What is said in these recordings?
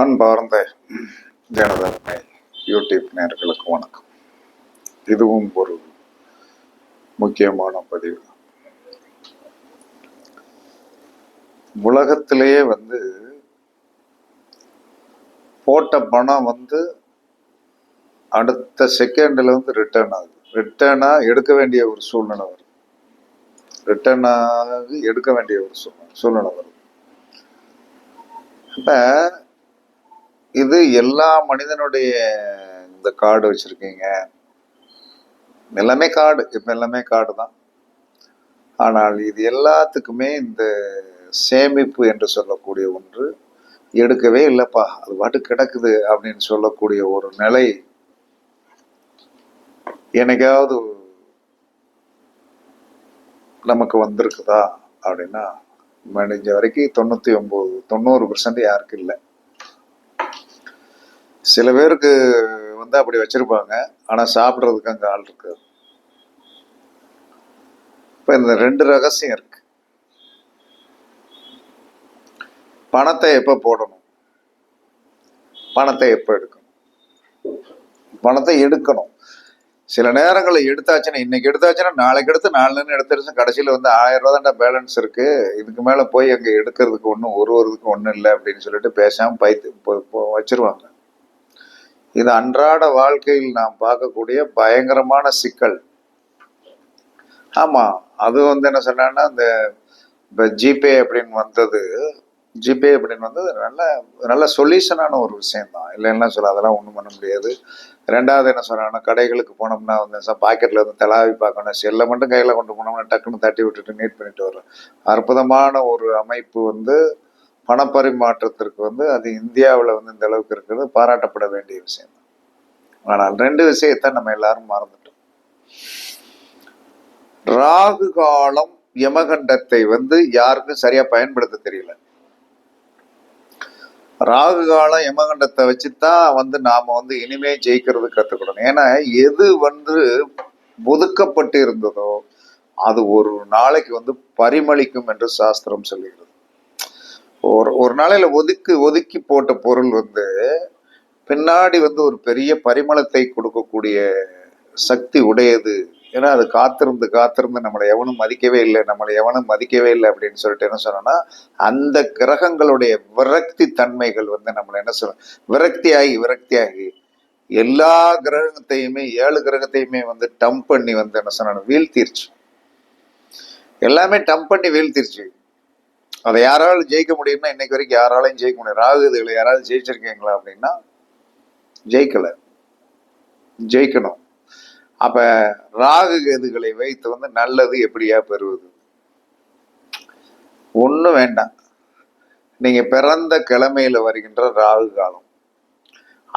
அன்பார்ந்த ஜனதர்மை யூடியூப் நேர்களுக்கு வணக்கம். இதுவும் ஒரு முக்கியமான பதிவு. உலகத்திலேயே வந்து போட்ட பணம் வந்து அடுத்த செகண்ட்ல வந்து ரிட்டர்ன் ஆகுது. ரிட்டர்னா எடுக்க வேண்டிய ஒரு சூழ்நிலை வருது. ரிட்டர்ன் ஆகி எடுக்க வேண்டிய ஒரு சூழ்நிலை சூழ்நிலை வருது. இது எல்லா மனிதனுடைய இந்த கார்டு வச்சிருக்கீங்க. எல்லாமே கார்டு இப்போ எல்லாமே கார்டு தான் ஆனால் இது எல்லாத்துக்குமே இந்த சேமிப்பு என்று சொல்லக்கூடிய ஒன்று எடுக்கவே இல்லைப்பா. அது பாட்டு கிடக்குது அப்படின்னு சொல்லக்கூடிய ஒரு நிலை என்னைக்காவது நமக்கு வந்திருக்குதா அப்படின்னா முடிஞ்ச வரைக்கும் தொண்ணூற்றி ஒம்பது தொண்ணூறு பர்சன்ட் யாருக்கும் இல்லை. சில பேருக்கு வந்து அப்படி வச்சுருப்பாங்க. ஆனால் சாப்பிட்றதுக்கு அங்கே ஆள் இருக்கு இப்போ இந்த ரெண்டு ரகசியம் இருக்கு. பணத்தை எப்போ போடணும்? பணத்தை எப்போ எடுக்கணும்? பணத்தை எடுக்கணும். சில நேரங்களில் எடுத்தாச்சுன்னா இன்னைக்கு எடுத்தாச்சுன்னா நாளைக்கு எடுத்து நாலு எடுத்துருச்சு கடைசியில் வந்து ஆயிரம் ரூபா தான் பேலன்ஸ் இருக்கு. இதுக்கு மேலே போய் அங்கே எடுக்கிறதுக்கு ஒன்றும் ஒரு ஒருதுக்கு ஒன்றும் இல்லை அப்படின்னு சொல்லிட்டு பேசாமல் பைத்து போ- வச்சிருவாங்க. இது அன்றாட வாழ்க்கையில் நாம் பார்க்கக்கூடிய பயங்கரமான சிக்கல். ஆமாம் அது வந்து என்ன சொன்னான்னா இந்த இப்போ ஜிபே அப்படின்னு வந்தது ஜிபே அப்படின்னு வந்தது நல்ல நல்ல சொல்யூஷனான ஒரு விஷயம்தான். இல்லைன்னா சொல்ல அதெல்லாம் ஒன்றும் பண்ண முடியாது. ரெண்டாவது என்ன சொன்னாங்கன்னா கடைகளுக்கு போனோம்னா வந்து பாக்கெட்டில் வந்து தலாவி பார்க்கணும். செல்லை மட்டும் கையில் கொண்டு போனோம்னா டக்குன்னு தட்டி விட்டுட்டு நீட் பண்ணிட்டு வரும் அற்புதமான ஒரு அமைப்பு வந்து பணப்பரிமாற்றத்திற்கு வந்து அது இந்தியாவில் வந்து இந்த அளவுக்கு இருக்கிறது பாராட்டப்பட வேண்டிய விஷயம். தான் ஆனால் ரெண்டு விஷயத்தை நம்ம எல்லாரும் மறந்துட்டோம். ராகு காலம் யமகண்டத்தை வந்து யாருக்கும் சரியா பயன்படுத்த தெரியல. ராகு காலம் யமகண்டத்தை வச்சுதான் வந்து நாம வந்து இனிமே ஜெயிக்கிறது கத்துக்கணும். ஏன்னா எது வந்து ஒதுக்கப்பட்டு இருந்ததோ அது ஒரு நாளைக்கு வந்து பரிமளிக்கும் என்று சாஸ்திரம் சொல்லுகிறது ஒரு ஒரு நாளையில ஒதுக்கி ஒதுக்கி போட்ட பொருள் வந்து பின்னாடி வந்து ஒரு பெரிய பரிமளத்தை கொடுக்கக்கூடிய சக்தி உடையது. ஏன்னா அது காத்திருந்து காத்திருந்து நம்மளை எவனும் மதிக்கவே இல்லை நம்மளை எவனும் மதிக்கவே இல்லை அப்படின்னு சொல்லிட்டு என்ன சொன்னோம்னா அந்த கிரகங்களுடைய விரக்தி தன்மைகள் வந்து நம்மளை என்ன சொல்ல விரக்தியாகி விரக்தியாகி எல்லா கிரகத்தையுமே ஏழு கிரகத்தையுமே வந்து டம்ப் பண்ணி வந்து என்ன சொன்ன வீழ்த்திருச்சு. எல்லாமே டம்ப் பண்ணி வீழ்த்திருச்சு. அதை யாராலும் ஜெயிக்க முடியும்னா இன்னைக்கு வரைக்கும் யாராலையும் ஜெயிக்க முடியும். ராகுதுகளை யாராவது ஜெயிச்சிருக்கீங்களா அப்படின்னா ஜெயிக்கல. ஜெயிக்கணும். அப்ப ராகு கேதுகளை வைத்து வந்து நல்லது எப்படியா பெறுவது? ஒன்றும் வேண்டாம். நீங்க பிறந்த கிழமையில வருகின்ற ராகு காலம்.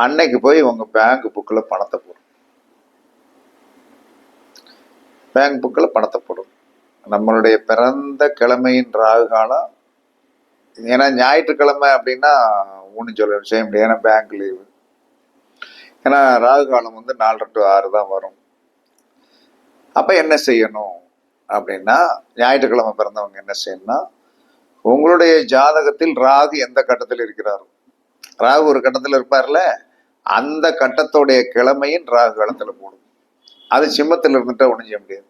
அன்னைக்கு போய் உங்க பேங்க் புக்கில் பணத்தை போடும் பேங்க் புக்கில் பணத்தை போடும் நம்மளுடைய பிறந்த கிழமையின் ராகு காலம் ஏன்னா ஞாயிற்றுக்கிழமை அப்படின்னா ஒன்றும் சொல்ல செய்ய முடியாது. ஏன்னா பேங்க் லீவு ஏன்னா ராகு காலம் வந்து நாலு டு ஆறு தான் வரும். அப்போ என்ன செய்யணும்? அப்படின்னா ஞாயிற்றுக்கிழமை பிறந்தவங்க என்ன செய்யணும்னா உங்களுடைய ஜாதகத்தில் ராகு எந்த கட்டத்தில் இருக்கிறாரோ. ராகு ஒரு கட்டத்தில் இருப்பார்ல அந்த கட்டத்தோடைய கிழமையின் ராகு காலத்தில் போடும். அது சிம்மத்தில் இருந்துட்டா ஒன்றும் செய்ய முடியாது.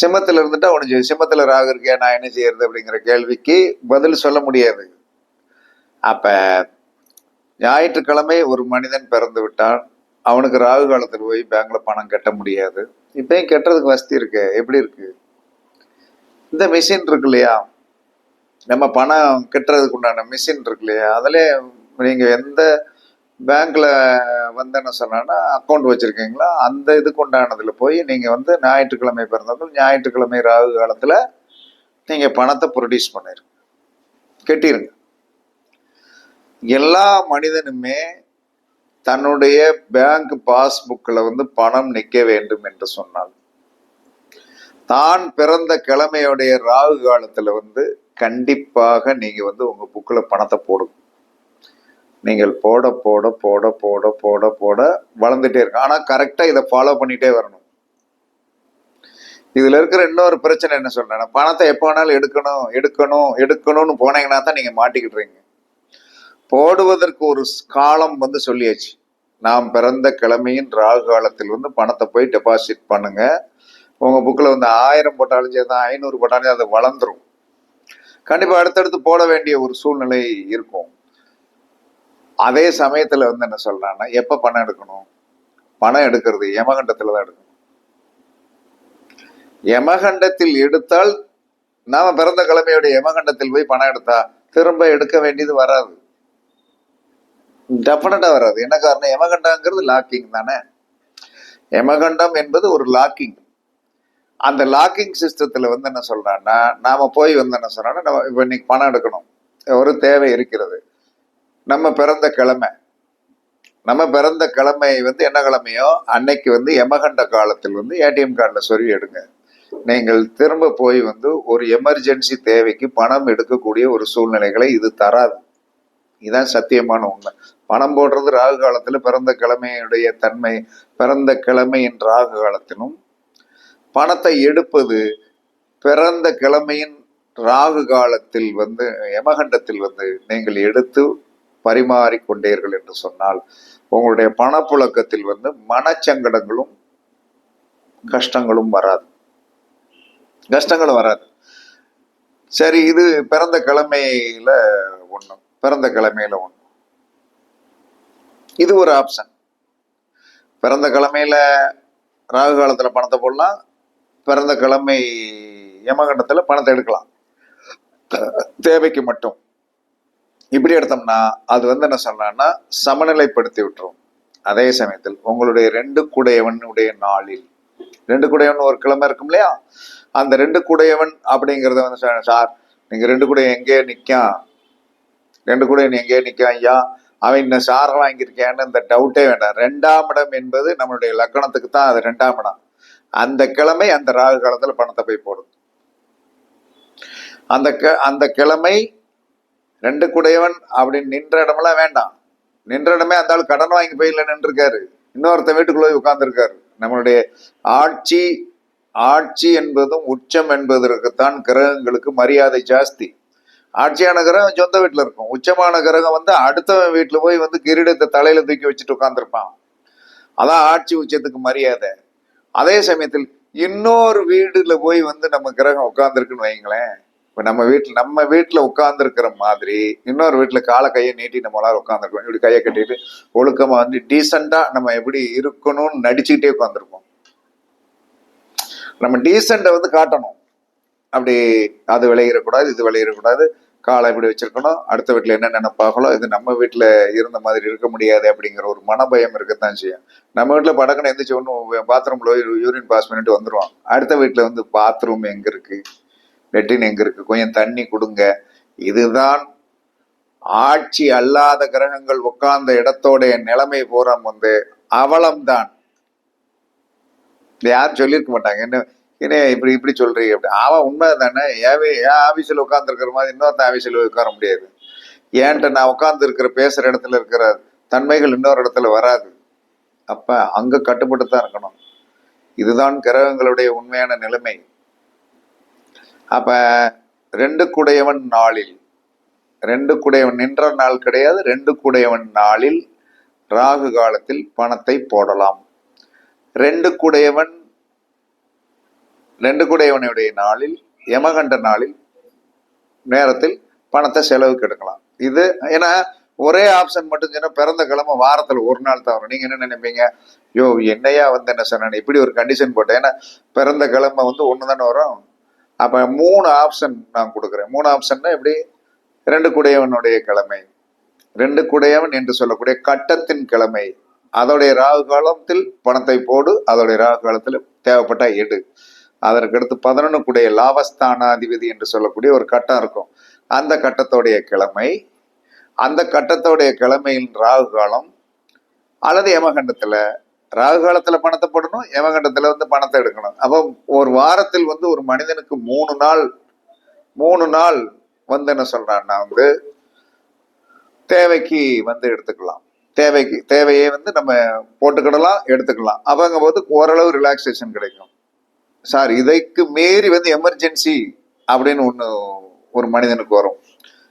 சிம்மத்தில் இருந்துட்டா ஒன்றும் சிம்மத்தில் ராகு இருக்கே நான் என்ன செய்யறது அப்படிங்கிற கேள்விக்கு பதில் சொல்ல முடியாது. அப்ப ஞாயிற்றுக்கிழமை ஒரு மனிதன் பிறந்து விட்டான். அவனுக்கு ராகு காலத்தில் போய் பேங்க்ல பணம் கட்ட முடியாது. இப்பயும் கட்டுறதுக்கு வசதி இருக்கு. எப்படி இருக்கு? இந்த மிஷின் இருக்கு இல்லையா? நம்ம பணம் கட்டுறதுக்கு உண்டான மிஷின் இருக்கு இல்லையா? அதுல நீங்க எந்த பேங்க்ல வந்து என்ன சொன்னா அக்கௌண்ட் வச்சிருக்கீங்களா? அந்த இதுக்கு உண்டானதுல போய் நீங்க வந்து ஞாயிற்றுக்கிழமை பிறந்தவர்கள் ஞாயிற்றுக்கிழமை ராகு காலத்துல நீங்க பணத்தை ப்ரொடியூஸ் பண்ணிருங்க. கட்டிருங்க. எல்லா மனிதனுமே தன்னுடைய பேங்க் பாஸ்புக்கில் வந்து பணம் நிற்க வேண்டும் என்று சொன்னால் தான் பிறந்த கிழமையுடைய ராகு காலத்தில் வந்து கண்டிப்பாக நீங்கள் வந்து உங்கள் புக்கில் பணத்தை போடுங்க. நீங்கள் போட போட போட போட போட போட வளர்ந்துட்டே இருக்கும் ஆனால் கரெக்டாக இதை ஃபாலோ பண்ணிட்டே வரணும். இதில் இருக்கிற இன்னொரு பிரச்சனை என்ன சொல்றேன்னா பணத்தை எப்போ வேணாலும் எடுக்கணும் எடுக்கணும் எடுக்கணும்னு போனீங்கன்னா தான் நீங்கள் மாட்டிக்கிட்டுறீங்க. போடுவதற்கு ஒரு காலம் வந்து சொல்லியாச்சு. நாம் பிறந்த கிழமையின் ராகு காலத்தில் வந்து பணத்தை போய் டெபாசிட் பண்ணுங்க. உங்கள் புக்கில் வந்து ஆயிரம் போட்டாலும் சரி தான் ஐநூறு போட்டாலும் அது வளர்ந்துடும் கண்டிப்பாக அடுத்தடுத்து போட வேண்டிய ஒரு சூழ்நிலை இருக்கும். அதே சமயத்துல வந்து என்ன சொல்றான்னா எப்ப பணம் எடுக்கணும்? பணம் எடுக்கிறது யமகண்டத்துல தான் எடுக்கணும். யமகண்டத்தில் எடுத்தால் நாம பிறந்த கிழமையோட யமகண்டத்தில் போய் பணம் எடுத்தா திரும்ப எடுக்க வேண்டியது வராது. டெஃபினட்டா வராது. என்ன காரணம்? யமகண்டங்கிறது லாக்கிங் தானே. யமகண்டம் என்பது ஒரு லாக்கிங் அந்த லாக்கிங் சிஸ்டத்துல வந்து என்ன சொல்றான்னா நாம போய் வந்து என்ன சொல்றோம்னா நம்ம இப்போ இன்னைக்கு பணம் எடுக்கணும். ஒரு தேவை இருக்கிறது. நம்ம பிறந்த கிழமை. நம்ம பிறந்த கிழமை வந்து என்ன கிழமையோ? அன்னைக்கு வந்து எமகண்ட காலத்தில் வந்து ஏடிஎம் கார்டில் சொல்லி எடுங்க. நீங்கள் திரும்ப போய் வந்து ஒரு எமர்ஜென்சி தேவைக்கு பணம் எடுக்கக்கூடிய ஒரு சூழ்நிலைகளை இது தராது. இதுதான் சத்தியமான உண்மை. பணம் போடுறது ராகு காலத்தில் பிறந்த கிழமையுடைய தன்மை பிறந்த கிழமையின் ராகு காலத்திலும் பணத்தை எடுப்பது பிறந்த கிழமையின் ராகு காலத்தில் வந்து யமகண்டத்தில் வந்து நீங்கள் எடுத்து பரிமாறிக் கொண்டீர்கள் என்று சொன்னால் உங்களுடைய பணப்புழக்கத்தில் வந்து மனச்சங்கடங்களும் கஷ்டங்களும் வராது. கஷ்டங்களும் வராது. சரி இது பிறந்த கிழமையில ஒண்ணு பிறந்த கிழமையில ஒண்ணு. இது ஒரு ஆப்ஷன் பிறந்த கிழமையில ராகு காலத்துல பணத்தை போடலாம் பிறந்த கிழமை யமகண்டத்துல பணத்தை எடுக்கலாம். தேவைக்கு மட்டும். இப்படி எடுத்தோம்னா அது வந்து என்ன சொன்னான்னா சமநிலைப்படுத்தி விட்டுரும். அதே சமயத்தில் உங்களுடைய ரெண்டு குடையவனுடைய நாளில். ரெண்டு குடையவன் ஒரு கிழமை இருக்கும் இல்லையா? அந்த ரெண்டு குடையவன் அப்படிங்கறத வந்து சார் நீங்க ரெண்டு கூட எங்கே நிக்கான் ரெண்டு கூட எங்கே நிக்கான் ஐயா? அவன் இந்த சார் வாங்கியிருக்கேன்னு இந்த டவுட்டே வேண்டாம். ரெண்டாம் இடம் என்பது நம்மளுடைய லக்கணத்துக்கு தான் அது ரெண்டாம் இடம். அந்த கிழமை அந்த ராகு காலத்துல பணத்தை போய் போடும். அந்த அந்த கிழமை ரெண்டு குடையவன் அப்படின்னு நின்ற இடமெல்லாம் வேண்டாம். நின்ற இடமே அந்த ஆள் கடன் வாங்கி போயில நின்றுருக்காரு. இன்னொருத்த வீட்டுக்குள்ள போய் உட்கார்ந்துருக்காரு. நம்மளுடைய ஆட்சி ஆட்சி என்பதும் உச்சம் என்பதற்குத்தான் கிரகங்களுக்கு மரியாதை ஜாஸ்தி. ஆட்சியான கிரகம் சொந்த வீட்டில் இருக்கும். உச்சமான கிரகம் வந்து அடுத்தவன் வீட்டில் போய் வந்து கிரீடத்தை தலையில தூக்கி வச்சுட்டு உட்காந்துருப்பான் அதான் ஆட்சி உச்சத்துக்கு மரியாதை. அதே சமயத்தில் இன்னொரு வீடுல போய் வந்து நம்ம கிரகம் உட்காந்துருக்குன்னு வைங்களேன் இப்ப நம்ம வீட்டுல நம்ம வீட்டுல உட்கார்ந்துருக்கிற மாதிரி இன்னொரு வீட்டுல காலை கையை நீட்டி நம்மளால உட்காந்துருக்கோம் இப்படி கையை கட்டிட்டு ஒழுக்கமா வந்து டீசெண்டா நம்ம எப்படி இருக்கணும்னு நடிச்சுக்கிட்டே உட்காந்துருப்போம் நம்ம டீசெண்டை வந்து காட்டணும். அப்படி அது விளையிடக்கூடாது இது விளையிடக்கூடாது காலை இப்படி வச்சிருக்கணும் அடுத்த வீட்டில் என்ன நினைப்பாங்களோ இது நம்ம வீட்டில் இருந்த மாதிரி இருக்க முடியாது அப்படிங்கிற ஒரு மனபயம் இருக்கத்தான் செய்யும். நம்ம வீட்டில் படக்குன்னு எந்திரிச்சு ஒன்று பாத்ரூம்ல யூரின் பாஸ் பண்ணிட்டு வந்துருவோம் அடுத்த வீட்டில் வந்து பாத்ரூம் எங்க இருக்கு? லெட்டின் எங்க இருக்கு? கொஞ்சம் தண்ணி கொடுங்க. இதுதான் ஆட்சி அல்லாத கிரகங்கள் உட்கார்ந்த இடத்தோடைய நிலைமை பூரா வந்து அவலம்தான். யாரும் சொல்லியிருக்க மாட்டாங்க. என்ன என்ன இப்படி இப்படி சொல்றீங்க அப்படி. அவன் உண்மை தானே ஏவே என் ஆஃபீஸில் உட்காந்துருக்கிற மாதிரி இன்னொருத்த ஆஃபீஸில் உட்கார முடியாது. ஏன்ட்ட நான் உட்கார்ந்து இருக்கிற பேசுற இடத்துல இருக்கிற தன்மைகள் இன்னொரு இடத்துல வராது. அப்ப அங்க கட்டுப்பட்டு தான் இருக்கணும். இதுதான் கிரகங்களுடைய உண்மையான நிலைமை. அப்ப ரெண்டு குடையவன் நாளில் ரெண்டு குடையவன் நின்ற நாள் கிடையாது ரெண்டு குடையவன் நாளில் ராகு காலத்தில் பணத்தை போடலாம். ரெண்டு குடையவன் ரெண்டு குடையவனுடைய நாளில் யமகண்ட நாளில் நேரத்தில் பணத்தை செலவுக்கு எடுக்கலாம். இது ஏன்னா ஒரே ஆப்ஷன் மட்டும் சொன்னா பிறந்த கிழமை வாரத்துல ஒரு நாள் தான் வரும். நீங்க என்ன நினைப்பீங்க? யோ என்னையா வந்து என்ன சொன்னேன் இப்படி ஒரு கண்டிஷன் போட்டேன் ஏன்னா பிறந்த கிழமை வந்து ஒன்று தானே வரும்? அப்போ மூணு ஆப்ஷன் நான் கொடுக்குறேன். மூணு ஆப்ஷன்னா எப்படி? ரெண்டு குடையவனுடைய கிழமை. ரெண்டு குடையவன் என்று சொல்லக்கூடிய கட்டத்தின் கிழமை. அதோடைய ராகு காலத்தில் பணத்தை போடு அதோடைய ராகு காலத்தில் தேவைப்பட்ட எடு. அதற்கடுத்து பதினொன்று குடைய லாபஸ்தானாதிபதி என்று சொல்லக்கூடிய ஒரு கட்டம் இருக்கும். அந்த கட்டத்தோடைய கிழமை. அந்த கட்டத்தோடைய கிழமையின் ராகு காலம் அல்லது யமகண்டத்தில் ராகு காலத்துல பணத்தை போடணும் யமகண்டத்துல வந்து பணத்தை எடுக்கணும். அப்போ ஒரு வாரத்தில் வந்து ஒரு மனிதனுக்கு மூணு நாள் மூணு நாள் வந்து என்ன சொல்றான்னா வந்து தேவைக்கு வந்து எடுத்துக்கலாம். தேவைக்கு தேவையை வந்து நம்ம போட்டுக்கிடலாம் எடுத்துக்கலாம். அவங்க போது ஓரளவு ரிலாக்ஸேஷன் கிடைக்கும். சார் இதைக்கு மீறி வந்து எமர்ஜென்சி அப்படின்னு ஒன்று ஒரு மனிதனுக்கு வரும்.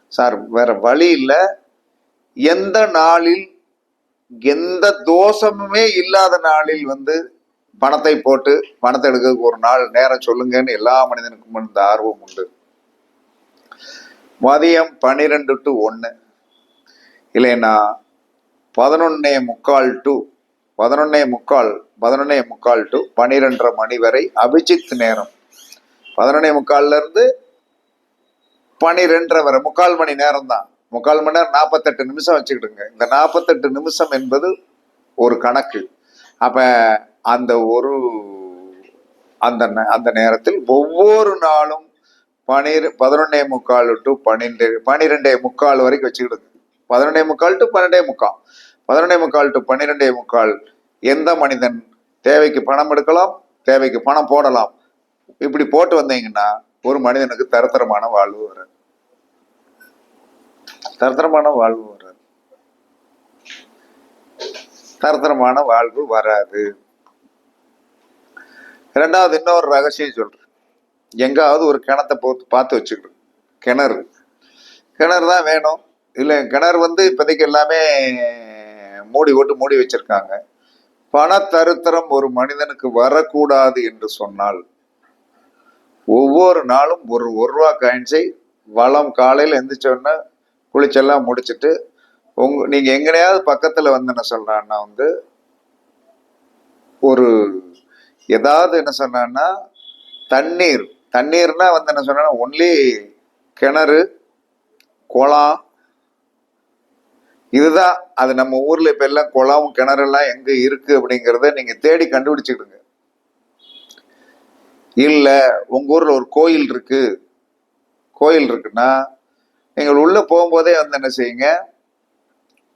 சார் வேற வழி இல்லை. எந்த நாளில் எந்த தோஷமுமே இல்லாத நாளில் வந்து பணத்தை போட்டு பணத்தை எடுக்கிறதுக்கு ஒரு நாள் நேரம் சொல்லுங்கன்னு எல்லா மனிதனுக்கும் இந்த ஆர்வம் உண்டு. மதியம் பன்னிரெண்டு டு ஒன்று இல்லைன்னா பதினொன்னே முக்கால் டு பதினொன்னே முக்கால் பதினொன்னே முக்கால் டு பன்னிரெண்டரை மணி வரை அபிஜித் நேரம். பதினொன்னே முக்கால்ல இருந்து பனிரெண்டரை வரை முக்கால் மணி நேரம் தான் முக்கால் மணி நேரம் நாற்பத்தெட்டு நிமிஷம் வச்சுக்கிடுங்க இந்த நாற்பத்தெட்டு நிமிஷம் என்பது ஒரு கணக்கு. அப்போ அந்த ஒரு அந்த நே- அந்த நேரத்தில் ஒவ்வொரு நாளும் பனிர் பதினொன்னே முக்கால் டு பன்னிரெண்டு பன்னிரெண்டே முக்கால் வரைக்கும் வச்சுக்கிடுங்க. பதினொன்னே முக்கால் டு பன்னெண்டே முக்கால். பதினொன்னே முக்கால் டு பன்னிரெண்டே முக்கால் எந்த மனிதன் தேவைக்கு பணம் எடுக்கலாம் தேவைக்கு பணம் போடலாம்? இப்படி போட்டு வந்தீங்கன்னா ஒரு மனிதனுக்கு தரத்தரமான வாழ்வு வராது. தரத்தரமான வாழ்வு வராது. தரத்தரமான வாழ்வு வராது. ரெண்டாவது இன்னொரு ரகசியம் சொல்றேன். எங்காவது ஒரு கிணத்தை போத்து பார்த்து வச்சுக்கிடு கிணறு. கிணறு தான் வேணும். இல்லை கிணறு வந்து இப்போதைக்கு எல்லாமே மூடி போட்டு மூடி வச்சிருக்காங்க. பண தருத்திரம் ஒரு மனிதனுக்கு வரக்கூடாது என்று சொன்னால் ஒவ்வொரு நாளும் ஒரு ஒரு ரூபா காயின்ஸை வளம் காலையில் எந்திரிச்சோன்னா குளிச்செல்லாம் முடிச்சுட்டு உங்க நீங்க எங்கனையாவது பக்கத்துல வந்து என்ன சொல்றான்னா வந்து ஒரு ஏதாவது என்ன சொன்னான்னா தண்ணீர். தண்ணீர்னா வந்து என்ன சொன்னா ஒன்லி கிணறு குளம். இதுதான் அது நம்ம ஊர்ல இப்ப எல்லாம் குளம் கிணறு எல்லாம் எங்க இருக்கு அப்படிங்கிறத நீங்க தேடி கண்டுபிடிச்சுக்கிடுங்க. இல்ல உங்க ஊர்ல ஒரு கோயில் இருக்கு. கோயில் இருக்குன்னா நீங்கள் உள்ளே போகும்போதே வந்து என்ன செய்யுங்க?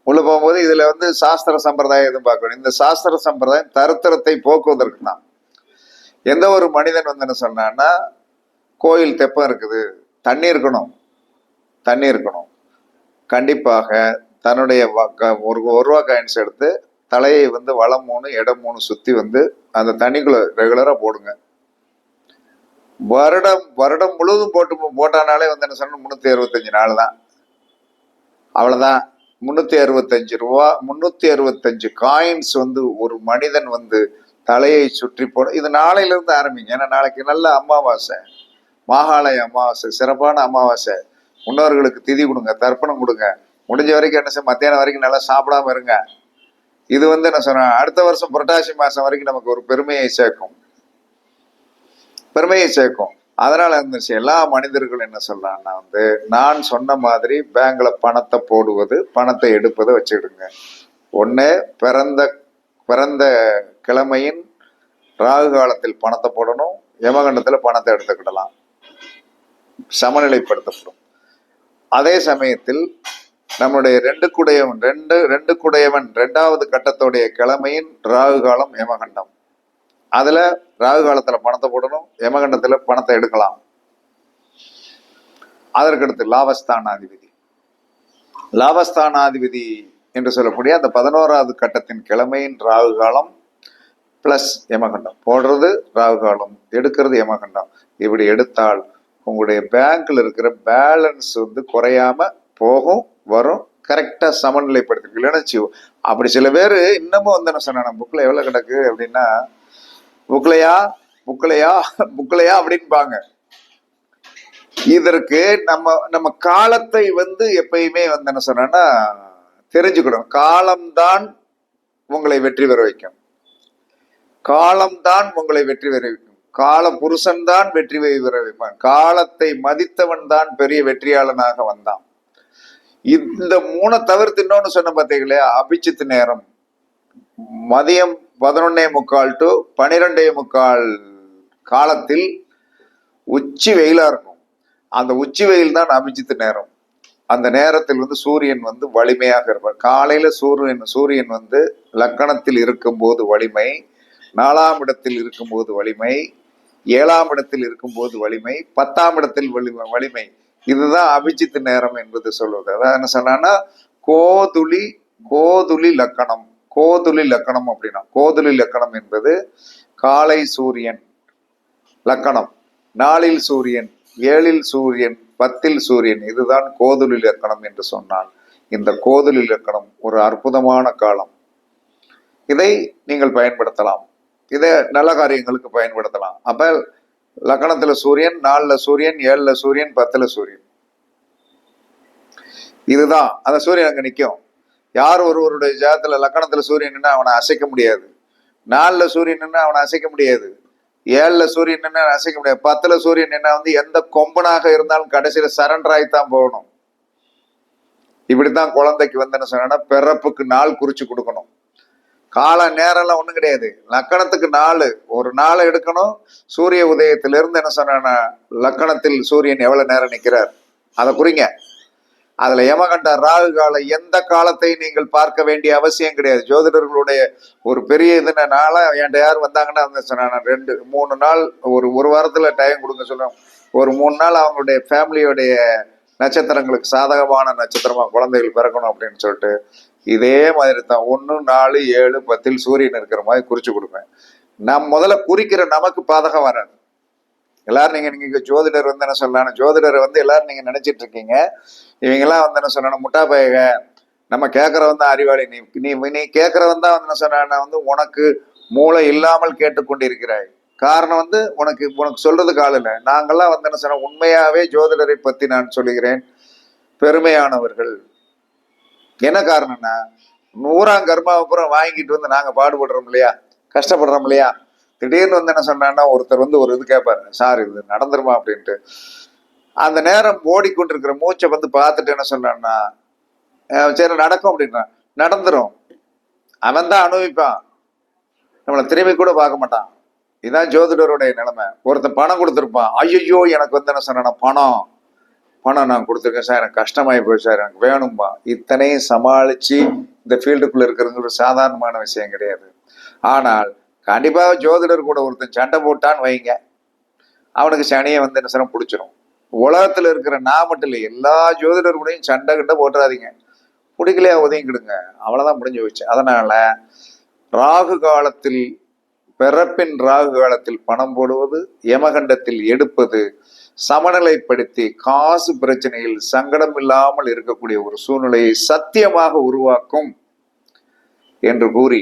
உள்ளே போகும்போது இதில் வந்து சாஸ்திர சம்பிரதாயம் எதுவும் பார்க்கணும். இந்த சாஸ்திர சம்பிரதாயம் தருத்திரத்தை போக்குவதற்கு தான். எந்த ஒரு மனிதன் வந்து என்ன சொன்னான்னா கோயில் தெப்பம் இருக்குது தண்ணி இருக்கணும் தண்ணி இருக்கணும். கண்டிப்பாக தன்னுடைய வ- க- ஒரு ஒரு ரூபா காயின்ஸ் எடுத்து தலையை வந்து வளம் மூணு இடம் மூணு சுற்றி வந்து அந்த தண்ணிக்குள்ளே ரெகுலராக போடுங்க. வருடம் வருடம் முழுவதும் போட்டு போட்டானாலே வந்து என்ன சொன்னா முன்னூற்றி அறுபத்தஞ்சு நாள் தான். அவ்வளோதான் முந்நூற்றி அறுபத்தஞ்சு ரூபா முந்நூற்றி அறுபத்தஞ்சு காயின்ஸ் வந்து ஒரு மனிதன் வந்து தலையை சுற்றி போட இது நாளையிலேருந்து ஆரம்பிங்க. ஏன்னா நாளைக்கு நல்ல அமாவாசை. மாகாளய அமாவாசை சிறப்பான அமாவாசை. முன்னோர்களுக்கு திதி கொடுங்க தர்ப்பணம் கொடுங்க. முடிஞ்ச வரைக்கும் என்ன செய்ய மத்தியானம் வரைக்கும் நல்லா சாப்பிடாம இருங்க. இது வந்து என்ன சொன்ன அடுத்த வருஷம் புரட்டாசி மாதம் வரைக்கும் நமக்கு ஒரு பெருமையை சேர்க்கும். பெருமையை சேர்க்கும். அதனால இருந்துச்சு எல்லா மனிதர்களும் என்ன சொல்றாங்கன்னா வந்து நான் சொன்ன மாதிரி பேங்க்ல பணத்தை போடுவது பணத்தை எடுப்பதை வச்சுக்கிடுங்க. ஒன்று பிறந்த பிறந்த கிழமையின் ராகு காலத்தில் பணத்தை போடணும் யமகண்டத்தில் பணத்தை எடுத்துக்கிடலாம். சமநிலைப்படுத்தப்படும். அதே சமயத்தில் நம்முடைய ரெண்டு குடையவன் ரெண்டு ரெண்டு குடையவன் ரெண்டாவது கட்டத்துடைய கிழமையின் ராகு காலம் யமகண்டம். அதுல ராகு காலத்துல பணத்தை போடணும் யமகண்டத்துல பணத்தை எடுக்கலாம். அதற்கடுத்து லாபஸ்தானாதிபதி. லாபஸ்தானாதிபதி என்று சொல்லக்கூடிய அந்த பதினோராவது கட்டத்தின் கிழமையின் ராகு காலம் பிளஸ் யமகண்டம். போடுறது ராகு காலம் எடுக்கிறது யமகண்டம். இப்படி எடுத்தால் உங்களுடைய பேங்க்ல இருக்கிற பேலன்ஸ் வந்து குறையாம போகும் வரும். கரெக்டாக சமநிலைப்படுத்திருக்கு இல்லைன்னா அப்படி சில பேர் இன்னமும் வந்து என்ன சொன்னேன் புக்கில் எவ்வளோ கிடக்கு? அப்படின்னா புக்லையா புக்லையா புக்லையா அப்படின்பாங்க. இதற்கு நம்ம நம்ம காலத்தை வந்து எப்பயுமே வந்து என்ன சொன்னா தெரிஞ்சுக்கணும். காலம்தான் உங்களை வெற்றி பெற வைக்கும். காலம்தான் உங்களை வெற்றி பெற வைக்கும். கால புருஷன் தான் வெற்றி பெற வைப்பான். காலத்தை மதித்தவன் தான் பெரிய வெற்றியாளனாக வந்தான். இந்த மூணை தவிர்த்து இன்னொன்னு சொன்ன பார்த்தீங்களே அபிச்சித்து நேரம். மதியம் பதினொன்னே முக்கால் டு பனிரெண்டே முக்கால் காலத்தில் உச்சி வெயிலாக இருக்கும். அந்த உச்சி வெயில் தான் அபிஜித் நேரம். அந்த நேரத்தில் வந்து சூரியன் வந்து வலிமையாக இருப்பார். காலையில் சூரியன் சூரியன் வந்து லக்கணத்தில் இருக்கும்போது வலிமை நாலாம் இடத்தில் இருக்கும்போது வலிமை ஏழாம் இடத்தில் இருக்கும்போது வலிமை பத்தாம் இடத்தில் வலிமை வலிமை. இதுதான் அபிஜித் நேரம் என்பது சொல்வது. அதாவது என்ன சொன்னான்னா கோதுளி கோதுளி லக்கணம். கோதுளி லக்கணம் அப்படின்னா கோதுளி லக்கணம் என்பது காலை சூரியன் லக்கணம் நாளில் சூரியன் ஏழில் சூரியன் பத்தில் சூரியன் இதுதான் கோதுளி லக்கணம் என்று சொன்னான் இந்த கோதலில் லக்கணம் ஒரு அற்புதமான காலம். இதை நீங்கள் பயன்படுத்தலாம். இதை நல்ல காரியங்களுக்கு பயன்படுத்தலாம். அப்ப லக்கணத்துல சூரியன் நாலுல சூரியன் ஏழுல சூரியன் பத்துல சூரியன். இதுதான். அந்த சூரியன் அங்க நிற்கும் யார் ஒருவருடைய ஜாதத்துல லக்கணத்துல சூரியன் நின்னா அவனை அசைக்க முடியாது. நாலுல சூரியன் நின்று அவனை அசைக்க முடியாது. ஏழுல சூரியன் நின்று அசைக்க முடியாது. பத்துல சூரியன் நின்னா வந்து எந்த கொம்பனாக இருந்தாலும் கடைசியில சரண்டர் ஆகித்தான் போகணும். இப்படித்தான் குழந்தைக்கு வந்து என்ன சொன்னா பிறப்புக்கு நாள் குறிச்சு கொடுக்கணும். கால நேரம்லாம் ஒன்றும் கிடையாது. லக்கணத்துக்கு நாலு. ஒரு நாளை எடுக்கணும். சூரிய உதயத்திலிருந்து என்ன சொன்னா லக்கணத்தில் சூரியன் எவ்வளவு நேரம் நிற்கிறார் அதை குறிங்க அதுல யமகண்ட ராகு கால எந்த காலத்தை நீங்கள் பார்க்க வேண்டிய அவசியம் கிடையாது. ஜோதிடர்களுடைய ஒரு பெரிய இதுனால என்கிட்ட யார் வந்தாங்கன்னா சொன்னேன் ரெண்டு மூணு நாள் ஒரு ஒரு வாரத்துல டைம் கொடுங்க சொல்லுவோம் ஒரு மூணு நாள் அவங்களுடைய ஃபேமிலியோடைய நட்சத்திரங்களுக்கு சாதகமான நட்சத்திரமா குழந்தைகள் பிறக்கணும் அப்படின்னு சொல்லிட்டு இதே மாதிரி தான் ஒன்று நாலு ஏழு பத்தில் சூரியன் இருக்கிற மாதிரி குறிச்சு கொடுப்பேன். நம் முதல்ல குறிக்கிற நமக்கு பாதகம் வராது. எல்லாரும் நீங்க நீங்க ஜோதிடர் வந்து என்ன சொல்லலாம் ஜோதிடரை வந்து எல்லாரும் நீங்க நினைச்சிட்டு இருக்கீங்க இவங்கெல்லாம் வந்து என்ன சொல்லணும் முட்டா பயக நம்ம கேட்கறவன் தான் அறிவாளி. நீ நீ நீ கேட்கறவன் தான் வந்து என்ன சொன்ன வந்து உனக்கு மூளை இல்லாமல் கேட்டுக்கொண்டிருக்கிறாய். காரணம் வந்து உனக்கு உனக்கு சொல்றதுக்கு ஆள் இல்லை. நாங்கெல்லாம் வந்து என்ன சொன்ன உண்மையாவே ஜோதிடரை பத்தி நான் சொல்லுகிறேன். பெருமையானவர்கள். என்ன காரணம்னா நூறாம் கர்மாவுப்புறம் வாங்கிட்டு வந்து நாங்க பாடுபடுறோம் இல்லையா? கஷ்டப்படுறோம் இல்லையா? திடீர்னு வந்து என்ன சொன்னான்னா ஒருத்தர் வந்து ஒரு இது கேட்பாரு சார் இது நடந்துருமா? அப்படின்ட்டு. அந்த நேரம் ஓடிக்கொண்டிருக்கிற மூச்சை வந்து பார்த்துட்டு என்ன சொன்னான்னா சரி நடக்கும் அப்படின்னா நடந்துரும். அவன் தான் அனுபவிப்பான். நம்மளை திரும்பி கூட பார்க்க மாட்டான். இதான் ஜோதிடருடைய நிலைமை. ஒருத்தன் பணம் கொடுத்துருப்பான். ஐயோ எனக்கு வந்து என்ன சொன்னா பணம். பணம் நான் கொடுத்துருக்கேன் சார். எனக்கு கஷ்டமாயி போய் சார். எனக்கு வேணும்பா. இத்தனையும் சமாளித்து இந்த ஃபீல்டுக்குள்ளே இருக்கிறது ஒரு சாதாரணமான விஷயம் கிடையாது. ஆனால் கண்டிப்பாக ஜோதிடர் கூட ஒருத்தன் சண்டை போட்டான்னு வைங்க. அவனுக்கு சனியை வந்து என்ன சொல்ல பிடிச்சிரும். உலகத்தில் இருக்கிற நான் மட்டும் இல்லை எல்லா ஜோதிடர் கூடயும் சண்டை கிட்ட போட்டுறாதீங்க. பிடிக்கலையா ஒதுங்கிடுங்க அவ்வளோதான் முடிஞ்சு போச்சு. அதனால் ராகு காலத்தில் பிறப்பின் ராகு காலத்தில் பணம் போடுவது யமகண்டத்தில் எடுப்பது சமநிலைப்படுத்தி காசு பிரச்சனையில் சங்கடம் இல்லாமல் இருக்கக்கூடிய ஒரு சூழ்நிலையை சத்தியமாக உருவாக்கும் என்று கூறி